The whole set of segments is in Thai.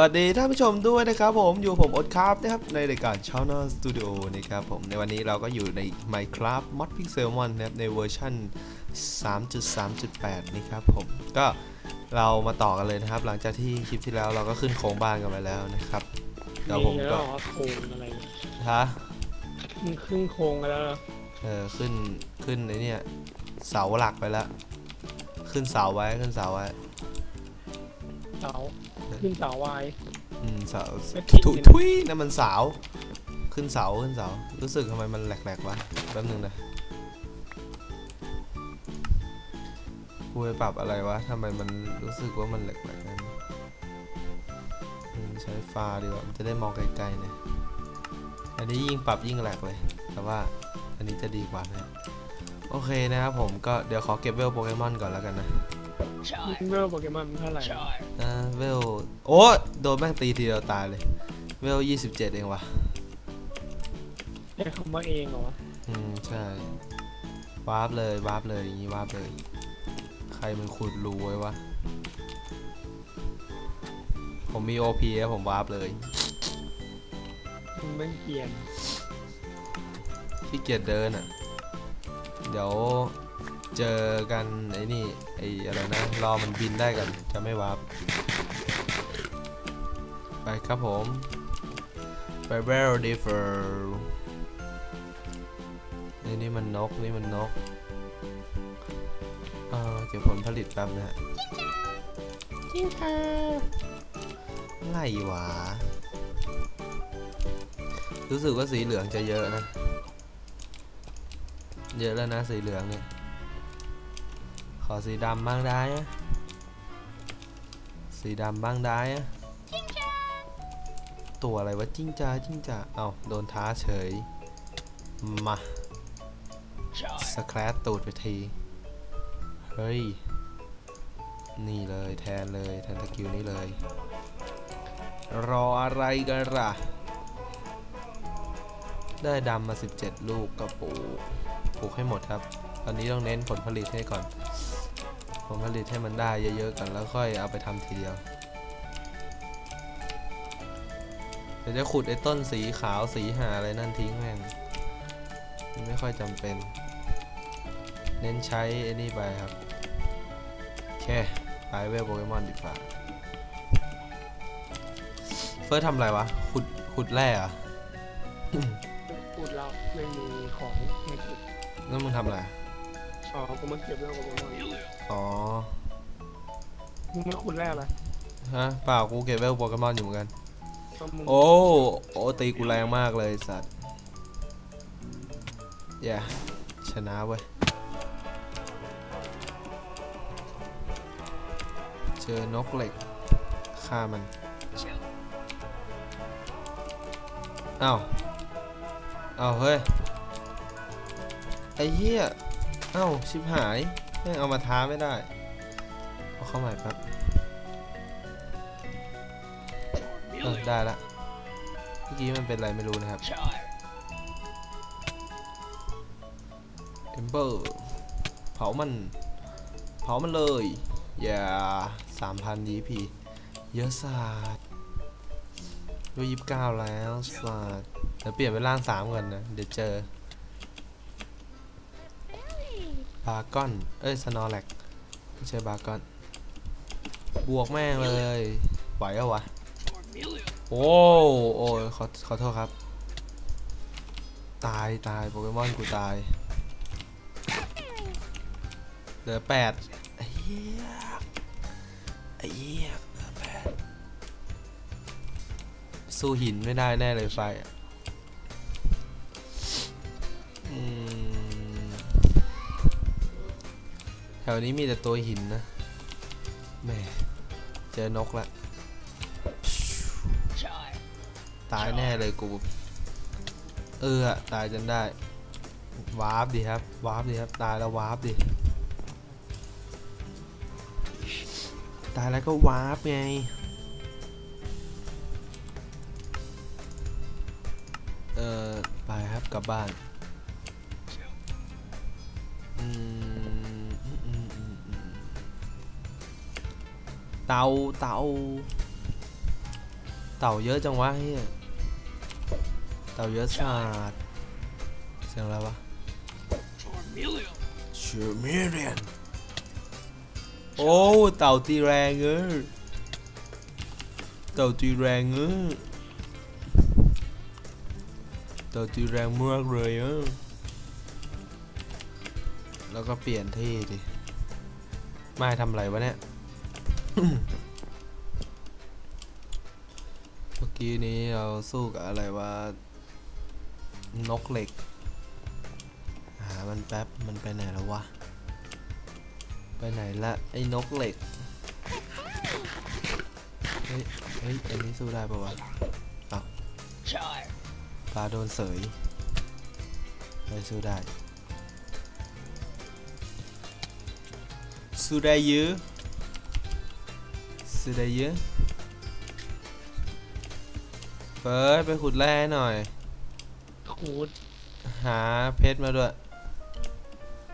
สวัสดีท่านผู้ชมด้วยนะครับผมอยู่ผมอดครับนะครับในรายการช a น n สตูดิโอนะครับผมในวันนี้เราก็อยู่ใน Minecraft Mod Pixel 1นะครับในเวอร์ชัน3.3.8 นี่ครับผมก็เรามาต่อกันเลยนะครับ หลังจากที่คลิปที่แล้วเราก็ขึ้นโครงบ้านกันไปแล้วนะครับเดี๋ยวผมมีก็แล้วเหรอโครงอะไรเนี่ยฮะมึงครึ่งโครงกันแล้วเหรอเออขึ้นขึ้นไอเนี่ยเสาหลักไปแล้ว ขึ้นเสาไว้ขึ้นเสาไว้เสา ขึ้นเสาวาย อืมเสาไม่ผิดทุเลยนะทุยนั่นมันเสาขึ้นเสาขึ้นเสารู้สึกทำไมมันแหลกๆวะแป๊บนึงนะกูไปปรับอะไรวะทำไมมันรู้สึกว่ามันแหลกๆกันอืมใช้ฟ้าดีกว่ามันจะได้มองไกลๆหนะอันนี้ยิ่งปรับยิ่งแหลกเลย แต่ว่าอันนี้จะดีกว่านะโอเคนะครับผมก็เดี๋ยวขอเก็บเวลโปเกมอนก่อนแล้วกันนะ เวลโปเกมอนมันเท่าไหร่อ่าเวลโอ้โดนแม่งตีทีเดียวตายเลย เวล27เองวะใช้คำว่าเองเหรอวะอืมใช่วาร์ปเลยวาร์ปเลยอย่างนี้วาร์ปเลย ใครมันขุดรูไว้วะ ผมมี OP แล้วผมวาร์ปเลยมึงไม่เกลียนขี้เกียจเดินอะ เดี๋ยว เจอกันไอ้นี่ไอ้อะไรนะรอมันบินได้กันจะไม่วาร์ปไปครับผมไปเวลดีเฟอร์นี่นี่มันนกนี่มันนกเออเก็บผลผลิตแป๊บนะฮะจริงค่ะไงวะรู้สึกว่าสีเหลืองจะเยอะนะ เยอะแล้วนะสีเหลืองเนี่ย ขอสีดำบ้างได้สีดำบ้างได้ตัวอะไรวะจิ้งจาจิ้งจาเอาโดนท้าเฉย มาสแครตตูดไปที เฮ้ย นี่เลยแทนเลย แทนตะกิวนี้เลย รออะไรกันล่ะ ได้ดำมา 17 ลูกก็ปลูกปลูกให้หมดครับ ตอนนี้ต้องเน้นผลผลิตให้ก่อน ผลผลิตให้มันได้เยอะๆก่อนแล้วค่อยเอาไปทำทีเดียวเดี๋ยวจะขุดไอ้ต้นสีขาวสีหาอะไรนั่นทิ้งแม่งมันไม่ค่อยจำเป็น เน้นใช้ไอ้นี่ไปครับโอเคไปเวลโปเกมอนดีกว่าเฟิร์สทำอะไรวะ ขุดขุดแร่เหรอะพูดเราไม่มีของไม่ขุดแล้วมึงทำอะไร อ๋อกูมาเก็บเวลโปเกมอนอ๋อ มึงไม่ขุดแร่อะไรฮะเปล่ากูเก็บเวลโปเกมอนอยู่เหมือนกัน ก็มึงโอ้ โอ้ตีกูแรงมากเลยสัตว์อย่าชนะเว้ย เจอนกเหล็กฆ่ามัน อ้าว อ้าว เฮ้ย ไอ้เหี้ยเอ้าชิบหายแม่งเอามาท้าไม่ได้เอาเข้าใหม่ครับได้ละเมื่อกี้มันเป็นอะไรไม่รู้นะครับเอมเบอร์เผามันเผามันเลย อย่าสามพันยีพีเยอะสัสด้วยยี่สิบเก้าแล้วสัสเดี๋ยวเปลี่ยนเป็นร่างสามกันนะ เดี๋ยวเจอ บาร์กอน เอ้ยสนอแลกไม่ใช่บาร์กอน บวกแม่งเลยไหวเหรอวะ โอ้โอ้ขอขอโทษครับ ตายตายโปเกมอนกูตาย เหลือแปดไอ้เหี้ยไอ้เหี้ยเหลือแปดสู้หินไม่ได้แน่เลยไฟ ถวนี้มีแต่ตัวหินนะแหม่เจอนกละ ตายแน่เลยกู เออตายจนได้ วาร์ปดิครับ วาร์ปดิครับ ตายแล้ววาร์ปดิตายแล้วก็วาร์ปไง เออไปครับกลับบ้าน เตาเตาเต่าเยอะจังวะเฮียเต่าเยอะสัสเสียงอะไรวะ Charmeleon เชอร์เมเรียนโอ้เต่าตีแรงเออเต่าตีแรงเออเต่าตีแรงมากเลยเออแล้วก็เปลี่ยนที่ดิไม่ทำอะไรวะเนี่ย เมื่อกี้นี้เราสู้กับอะไรวะ นกเหล็ก หา มันแป๊บ มันไปไหนแล้ววะ ไปไหนละไอ้นกเหล็ก เฮ้ย เฮ้ย อันนี้สู้ได้ปะวะ Char ปลาโดนเสยไม่สู้ได้ สู้ได้เยอะสู้ได้เยอะเฟิร์สไปขุดแร่หน่อยขูดหาเพชรมาด้วย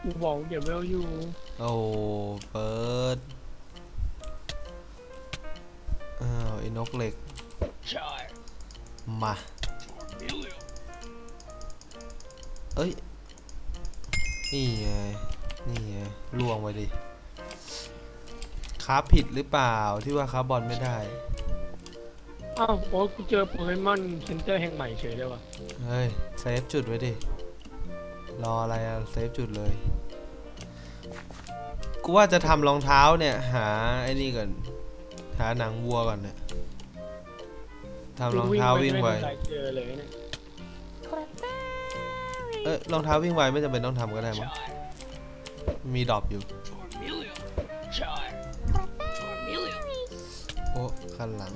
กูบอกเดี๋ยวเวลอยู่ โอ้เปิดอ้าวไอ้นกเหล็ก Char มา Charmeleon เอ้ย นี่ไง นี่ไงล่วงไปดิ คาผิดหรือเปล่าที่ว่าคาบอลไม่ได้ อ้าวโอ้กูเจอโปเกมอนเซ็นเตอร์แห่งใหม่เฉยเลยว่ะเฮ้ยเซฟจุดไว้ดิ รออะไรอะเซฟจุดเลย กูว่าจะทำรองเท้าเนี่ย หาไอ้นี่ก่อน หาหนังวัวก่อนเนี่ยทำรองเท้าวิ่งไวม่ทันไรเจอเลยเนี่ยเอ้ยรองเท้าวิ่งไวไม่จำเป็นต้องทำก็ได้มั้ง Char มีดรอปอยู่ โอ้คันหลัง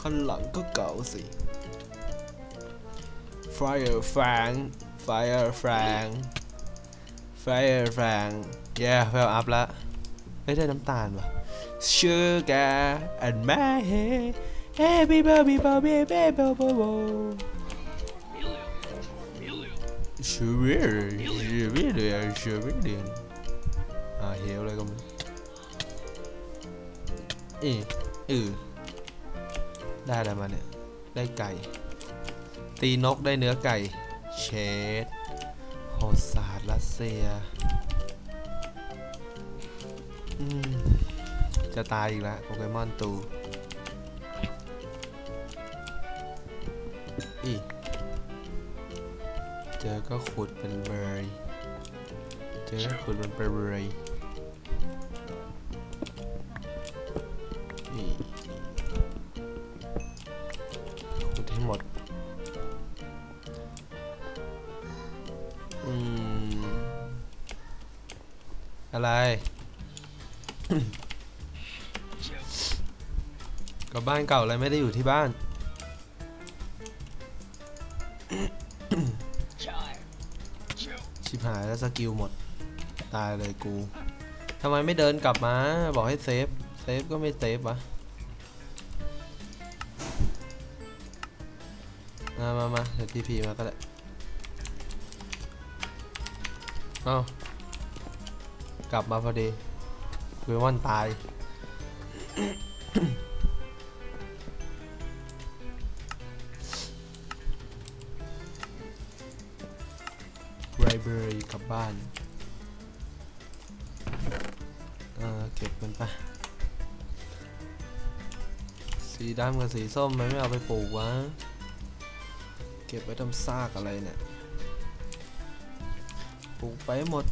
คันหลังก็เก่าสิ Fire Fang Fire Fang Fire Fang yeah เวลอัพละเฮ้ยได้น้ำตาลว่ะ Sugar and my hair Happy baby baby baby baby Charmeleon Charmeleon Sugar Sugar Sugar อ่าเหี่ยวเลยก็มั นอีอือได้อะไรมาเนี่ย ได้ไก่ ตีนกได้เนื้อไก่ เชดโหดศาสตร์รัสเซียจะตายอีกแล้วโปเกมอนตูอีเจอก็ขุดเป็นเบย์เจอก็ขุดเป็นเบย ห้หมด อืม อะไรกับบ้านเก่าอะไรไม่ได้อยู่ที่บ้าน ชิบหายแล้วสกิลหมด ตายเลยกูทำไมไม่เดินกลับมา บอกให้เซฟ เซฟก็ไม่เซฟวะ มามามาเดี๋ยวทีพีมาก็ได้เอากลับมาพอดีเวมอนตายไรเบรรี่กลับบ้านเออเก็บมันไปสีดำกับสีส้มมันไม่เอาไปปลูกวะ เก็บไว้ทำซากอะไรเนี่ยปลูกไปให้หมด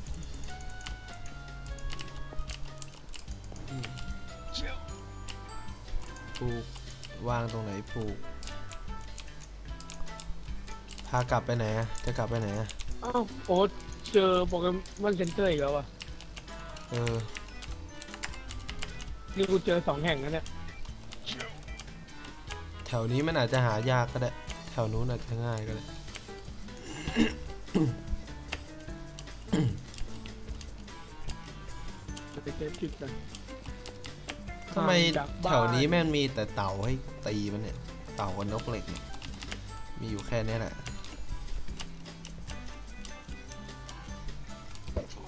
อืมปลูกวางตรงไหนปลูก พากลับไปไหนอะจะกลับไปไหนอะอ้าวโอ้เจอโปเกมอนเซ็นเตอร์อีกแล้วว่ะเออ นี่กูเจอสองแห่งแล้วเนี่ย แถวนี้มันอาจจะหายากก็ได้แถ วนู้นอาจจะง่ายก็ได้ไปเจอจุดกันทำไมจากบ้านแถวนี้แม่งมีแต่เต่าให้ตีมันเนี่ย เต่ากับนกเหล็กเนี่ยมีอยู่แค่นี้แหละ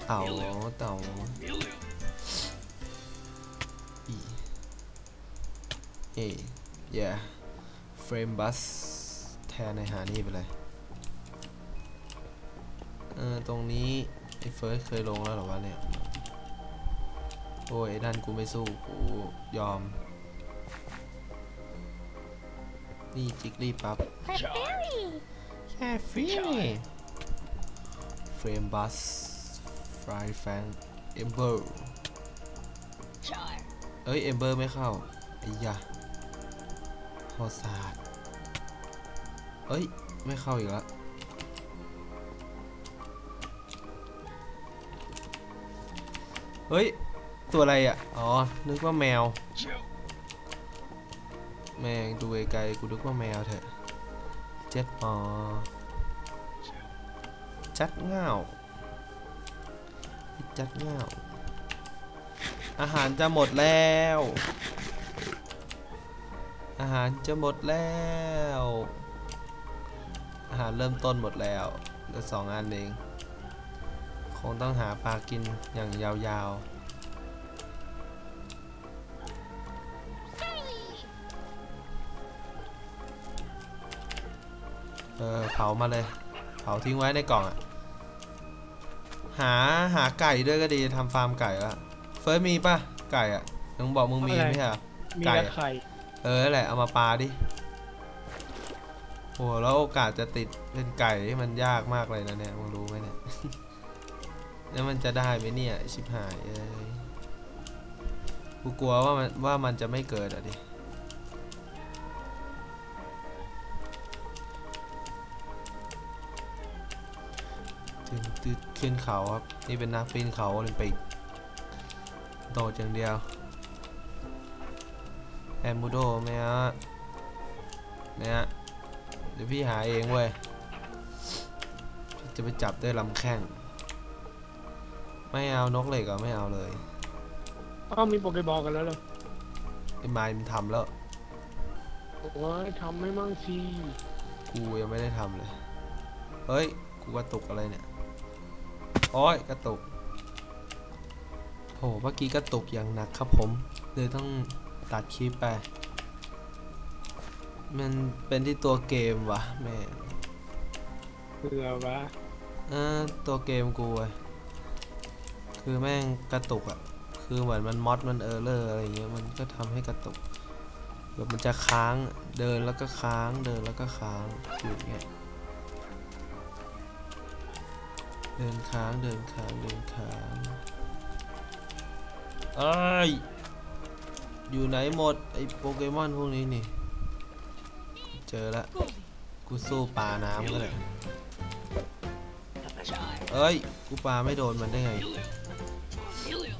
เต่าเต่า Charmeleon อีเอ yeah frame bus แทนในหานี่ไปเลยเออตรงนี้ไอ้เฟิร์สเคยลงแล้วหรอวะเนี่ย โอ้ยไอ้นั่นกูไม่สู้ กูยอม นี่จิกลี่ปั๊บแค่ฟรีเฟรมบัสฟรายแฟงเอมเบอร์เอ้ยเอมเบอร์ไม่เข้าไอ้ยะฮอซาด เอ้ย ไม่เข้าอีกแล้วเฮ้ย ตัวอะไรอะ อ๋อ นึกว่าแมว แมงดูไกลๆกูนึกว่าแมวเถอะเจ็ดปอจัดเง่าจัดเง่าอาหารจะหมดแล้ว อาหารจะหมดแล้ว เริ่มต้นหมดแล้วเหลือสองอันเอง คงต้องหาปลากินอย่างยาวๆเออเผามาเลย เผาทิ้งไว้ในกล่องอะหาหาไก่ด้วยก็ดีทำฟาร์มไก่ละเฟิร์สมีป่ะไก่อะมึงบอกมึงมีอะไรไม่ใช่เหรอมีไก่แต่อะไข่เออนั่นแหละเอามาปาดิ โหแล้วโอกาสจะติดเป็นไก่นี่มันยากมากเลยนะเนี่ยมึงรู้ไหมเนี่ยแล้วมันจะได้ไหมเนี่ยชิบหายเอ้ยกูกลัวว่ามันว่ามันจะไม่เกิดอะดิขึ้นตึ๊ดขึ้นเขาครับ นี่เป็นนักปีนเขาโอลิมปิกโดดอย่างเดียวแอมบูโดไหมฮะเนี่ย เดี๋ยวพี่หาเองเว้ยพี่จะไปจับด้วยลำแข้ง ไม่เอานกเหล็กอะไม่เอาเลยอ้าวมีโปเกบอลกันแล้วเหรอไอ้ไม้มันทำแล้ว โอ้ยทำไม่มั่งสิกูยังไม่ได้ทำเลย เฮ้ย กูกระตุกอะไรเนี่ย โอ้ยกระตุกโหเมื่อกี้กระตุกอย่างหนักครับผม เลยต้องตัดคลิปไป มันเป็นที่ตัวเกมวะแม่เผื่อวะเออตัวเกมกูอะคือแม่งกระตุกอะคือเหมือนมันมอดมันเออร์เลอร์อะไรเงี้ยมันก็ทำให้กระตุกแบบมันจะค้างเดินแล้วก็ค้างเดินแล้วก็ค้างอยู่อย่างเงี้ยเดินค้างเดินค้างเดินค้างเอ้ยอยู่ไหนหมดไอโปเกมอนพวกนี้นี่กู เจอละกูสู้ปลาน้ำก็เลยเอ้ย กูปาไม่โดนมันได้ไง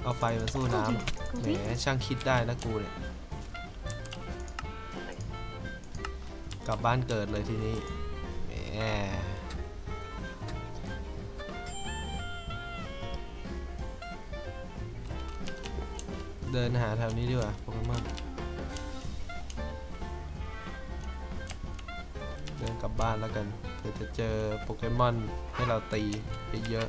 เอาไฟมาสู้น้ำแหมช่างคิดได้นะกูเนี่ยกลับบ้านเกิดเลยทีนี้แหมเดินหาแถวนี้ดีกว่าโปเกมอน กลับบ้านแล้วกันเผื่อจะเจอโปเกมอนให้เราตีไปเยอะ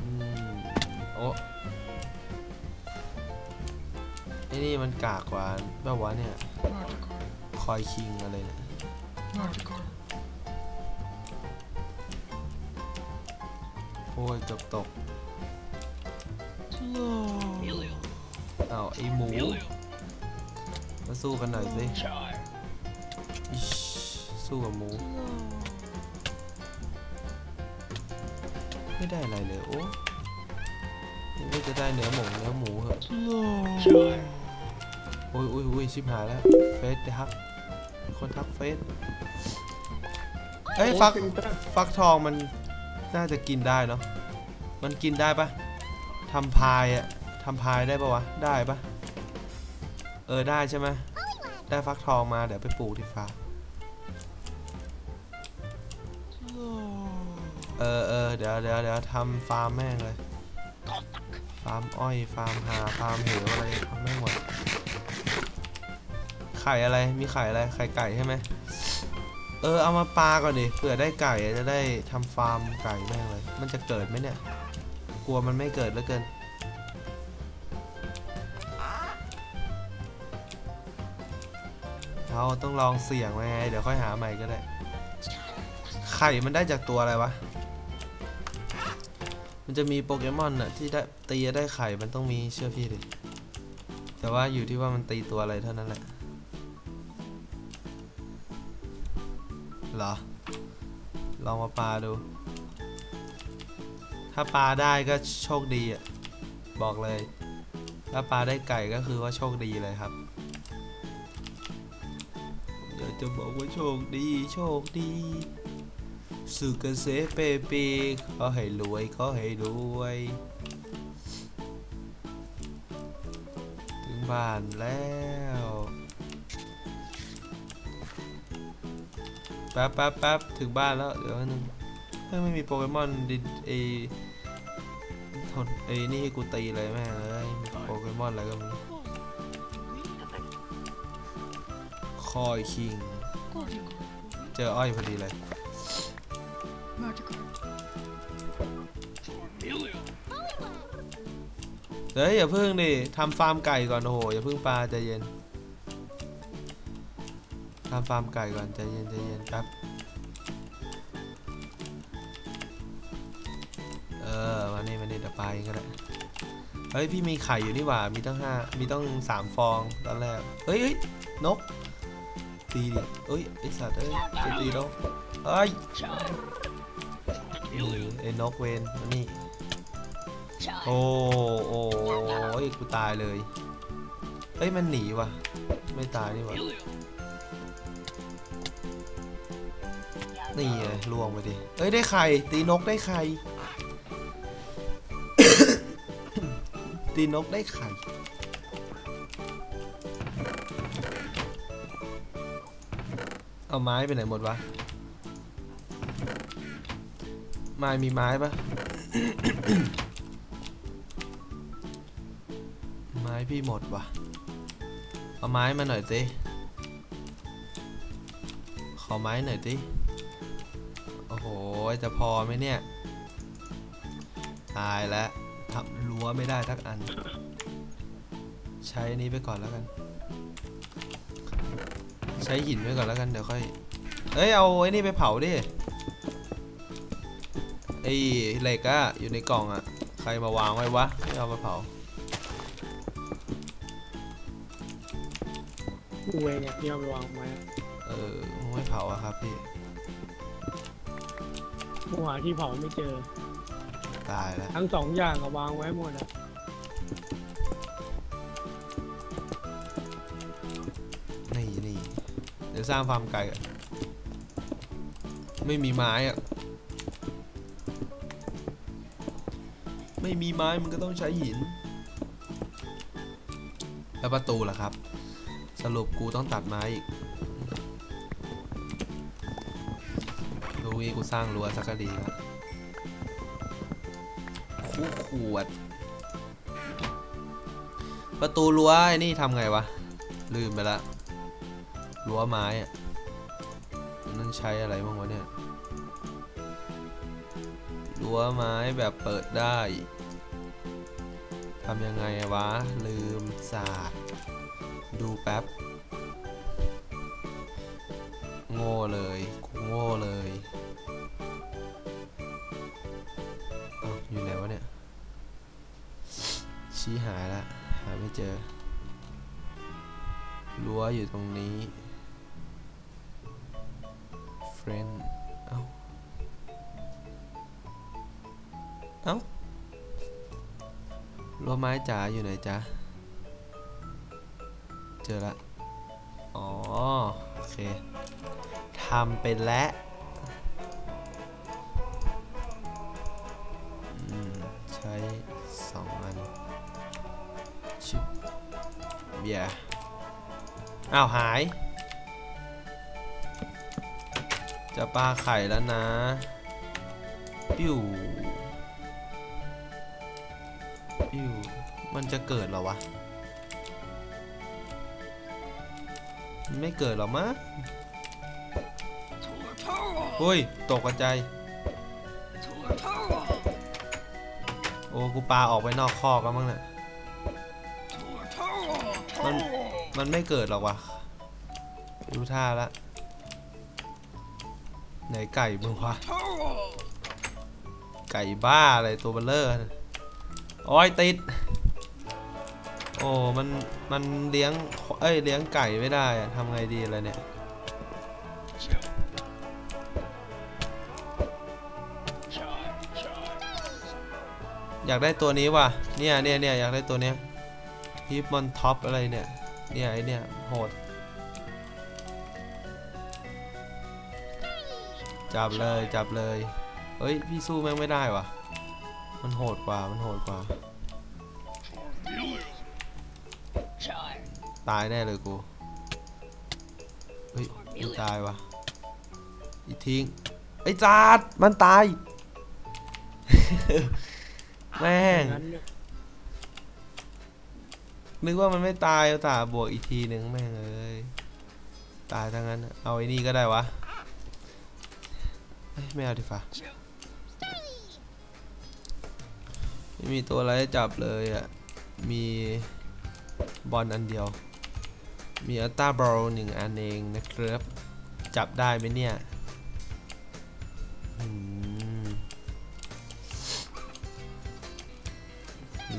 อืมโอ้ไอ้นี่มันกากกว่าแบบว่าเนี่ย คอยคิงอะไรเนี่ยโอ้ยเกือบตกอ้าวไอหมูมา สู้กันหน่อยสิสู้กับหมู ไม่ได้อะไรเลยโอ้ยังไม่จะได้เนื้อหมูเนื้อหมูเหอะโอ้ยโอ้ยโอ้ยชิบหายแล้ว เฟสทัก คนทักเฟสเอ้ยฟักฟักทองมันน่าจะกินได้เนาะ มันกินได้ปะทำพายอะทำพายได้ปะวะ ได้ปะ เออได้ใช่ไหมได้ฟักทองมาเดี๋ยวไปปลูกที่ฟ้าร์มเออเออเดี๋ยวเดี๋ยวเดี๋ยวทำฟาร์มแม่งเลย ฟาร์มอ้อยฟาร์มหาฟาร์มเหวอะไรทำแม่หมด ไข่อะไรมีไข่อะไรไข่ไก่ใช่ไหมเออเอามาปลาก่อนดิเผื่อได้ไก่จะได้ทำฟาร์มไก่แม่งเลย มันจะเกิดไหมเนี่ย กลัวมันไม่เกิดเหลือเกิน เขาต้องลองเสี่ยงไว้ไง เดี๋ยวค่อยหาใหม่ก็ได้ ไข่มันได้จากตัวอะไรวะ มันจะมีโปเกมอนน่ะที่ได้ตีได้ไข่มันต้องมีเชื่อพี่ดิ แต่ว่าอยู่ที่ว่ามันตีตัวอะไรเท่านั้นแหละ เหรอ ลองมาปลาดู ถ้าปลาได้ก็โชคดีอะ บอกเลย ถ้าปลาได้ไก่ก็คือว่าโชคดีเลยครับ จะบอกว่าโชคดีโชคดี สุกเกษตรเปขอให้รวยขอให้รวย ถึงบ้านแล้วแป๊บแป๊บแป๊บถึงบ้านแล้ว เดี๋ยวนึงเฮ้ยไม่มีโปเกมอนดิเอทนเอนี่ให้กูตีเลยแม่เอ้ยโปเกมอนอะไรก็ไมีค อยคิง เจออ้อยพอดีเลยเฮ้ยอย่าพึ่งดิทำฟาร์มไก่ก่อนโอ้โหอย่าพึ่งปลาใจเย็นทำฟาร์มไก่ก่อนใจเย็นใจเย็นแป๊บเออมานี่มานี่เดี๋ยวไปลาเองก็ได้เฮ้ยพี่มีไข่อยู่นี่หว่ามีตั้งห้ามีตั้งสามฟองตอนแรกเฮ้ยเฮ้ยนก ตีดิเอ้ยไอสัตว์เอ้ยจะตีนกเอ้ยหรือไอ้นกเวนมานี่โอ้โอ้ยกูตายเลยเฮ้ยมันหนีว่ะ ไม่ตายนี่ว่ะนี่ไงล่วงไปดิเฮ้ยได้ไข่ตีนกได้ไข่ตีนกได้ไข่ เอาไม้ไปไหนหมดวะไม้มีไม้ปะไม้พี่หมดวะเอาไม้มาหน่อยสิขอไม้หน่อยสิโอ้โห จะพอไหมเนี่ย ตายแล้วทำรั้วไม่ได้ทักอัน ใช้อันนี้ไปก่อนแล้วกัน ใช้หินไปก่อนแล้วกันเดี๋ยวค่อย เอ้ยเอาไอ้นี่ไปเผาดิ ไอ้เหล็กอะอยู่ในกล่องอะใครมาวางไว้วะไม่เอามาเผากูเองเนี่ยที่เอาไปวางไว้เออไม่เผาอะครับพี่กูหาที่เผาไม่เจอ ตายแล้วทั้งสองอย่างก็วางไว้หมดอะ สร้างฟาร์มไก่อะไม่มีไม้อะไม่มีไม้มันก็ต้องใช้หิน แล้วประตูล่ะครับ สรุปกูต้องตัดไม้อีกดูงี้กูสร้างรั้วสักก็ดีแล้วคู่ขวด ประตูรั้วไอ้นี่ทำไงวะ ลืมไปละ รั้วไม้อะนั่นใช้อะไรบ้างวะเนี่ยรั้วไม้แบบเปิดได้ทำยังไงวะ ลืมศาสตร์ดูแป๊บ โง่เลยกูโง่เลยเอาอยู่ไหนวะเนี่ย ชี้หายละ หาไม่เจอรั้วอยู่ตรงนี้ จ๋าอยู่ไหนจ๊ะ เจอละ อ๋อ โอเคทำเป็นแล้วอืมใช้สองอัน ชิบเบียร์อ้าว หาย จะปลาไข่แล้วนะ ปิวปิ้ว มันจะเกิดหรอวะ ไม่เกิดหรอมะเฮ้ย ตกกระจายโอ้ กูปลาออกไปนอกคอกแล้วมั้งเนี่ยมัน มันไม่เกิดหรอกวะดูท่าละไหนไก่มึงวะ ไก่บ้าอะไรตัวเบลเลอร์ โอ้ยติด โอ้มันมันเลี้ยงเอ้ยเลี้ยงไก่ไม่ได้อะทำไงดีอะไรเนี่ยอยากได้ตัวนี้ว่ะ เนี่ยเนี่ยเนี่ยอยากได้ตัวเนี้ยฮิปมอนท็อปอะไรเนี่ย เนี่ยไอเนี่ยโหด จับเลยจับเลย เฮ้ย พี่สู้แม่งไม่ได้ว่ะ มันโหดกว่า มันโหดกว่า ตายแน่เลยกู เฮ้ยไม่ตายว่ะอีกทิ้ง ไอ้จัดมันตาย แม่งงั้นเนี่ยนึกว่ามันไม่ตายเอาตาบวกอีกทีหนึ่งแม่งเอ้ยตายทั้งนั้น เอาไอ้นี่ก็ได้วะเอ้ยไม่เอาดีฟ้าไม่มีตัวอะไรให้จับเลยอะ มีบอลอันเดียว มีอัลต้าบอลหนึ่งอันเองนะครับ จับได้ไหมเนี่ย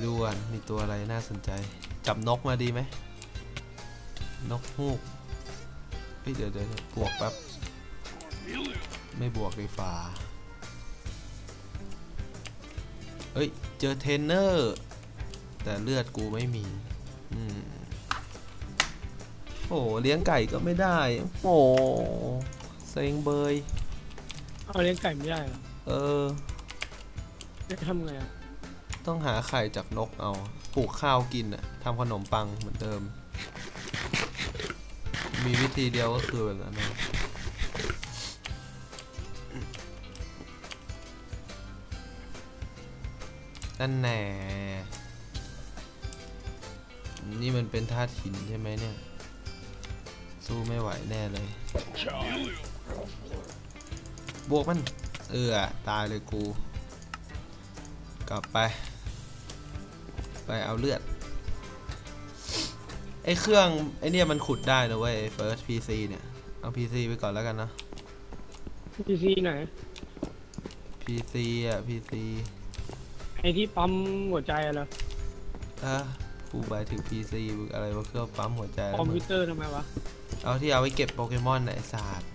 ดูกันมีตัวอะไรน่าสนใจ จับนกมาดีไหม นกฮูกเฮ้ยเดี๋ยวเดี๋ยวบวกแป๊บ ไม่บวกไฟฟ้าเฮ้ย เจอเทนเนอร์ แต่เลือดกูไม่มี อืม โอ้เลี้ยงไก่ก็ไม่ได้ โอ้เซ็งเบยเอาเลี้ยงไก่ไม่ได้เหรอเออ จะทำไงอะต้องหาไข่จากนกเอาปลูกข้าวกินอะทำขนมปังเหมือนเดิม มีวิธีเดียวก็คือแบบนั้นนะนั่นแน่นี่มันเป็นท่าตุหินใช่ไหมเนี่ย สู้ไม่ไหวแน่เลย บวกมัน เออตายเลยกู กลับไป ไปเอาเลือด ไอเครื่อง ไอเนี่ยมันขุดได้นะเว้ย First PC เนี่ย เอา PC ไปก่อนแล้วกันนะพีซีไหน PC อะ PC ไอที่ปั๊มหัวใจอะเหรออะ กูหมายถึง PC อะไรว่าเครื่องปั๊มหัวใจคแล้วอมมึพิงวเตอร์ทำไมวะ เอาที่เอาไว้เก็บโปเกมอนน่ะไอศาสตร์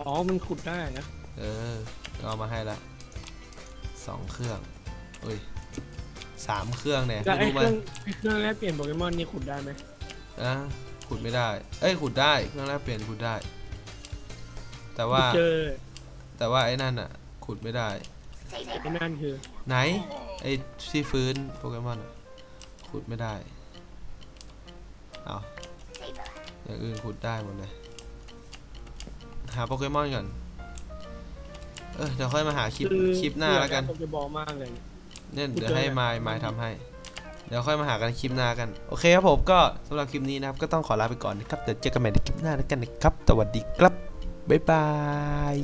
อ๋อ มันขุดได้นะ เออ เอามาให้ละสองเครื่องเอ้ยสามเครื่องเนี่ยแล้วไอรู้เคไหมรื่องไอเครื่องแลกเปลี่ยนโปเกมอนนี่ขุดได้ไหมอะขุดไม่ได้ เอ้ยขุดได้เครื่องแรกเปลี่ยนขุดได้ แต่ว่าเจอแต่ว่าไอ้นั่นอะ ขุดไม่ได้ ไอ้นั่นคือไหน ไอ้ที่ฟื้นโปเกมอนอะขุดไม่ได้ เอาอย่างอื่นขุดได้หมดเลย หาโปเกมอนก่อน เออเดี๋ยวค่อยมาหาคลิปคือคลิปหน้าแล้วกันโปเกบอลมากเลยเนี่ยกูเดี๋ยวเจอให้แล้วมายมายทำให้ เดี๋ยวค่อยมาหากันคลิปหน้ากัน โอเคครับผมก็สำหรับคลิปนี้นะครับ ก็ต้องขอลาไปก่อนนะครับ เดี๋ยวเจอกันใหม่ในคลิปหน้าแล้วกันนะครับ สวัสดีครับ บ๊ายบาย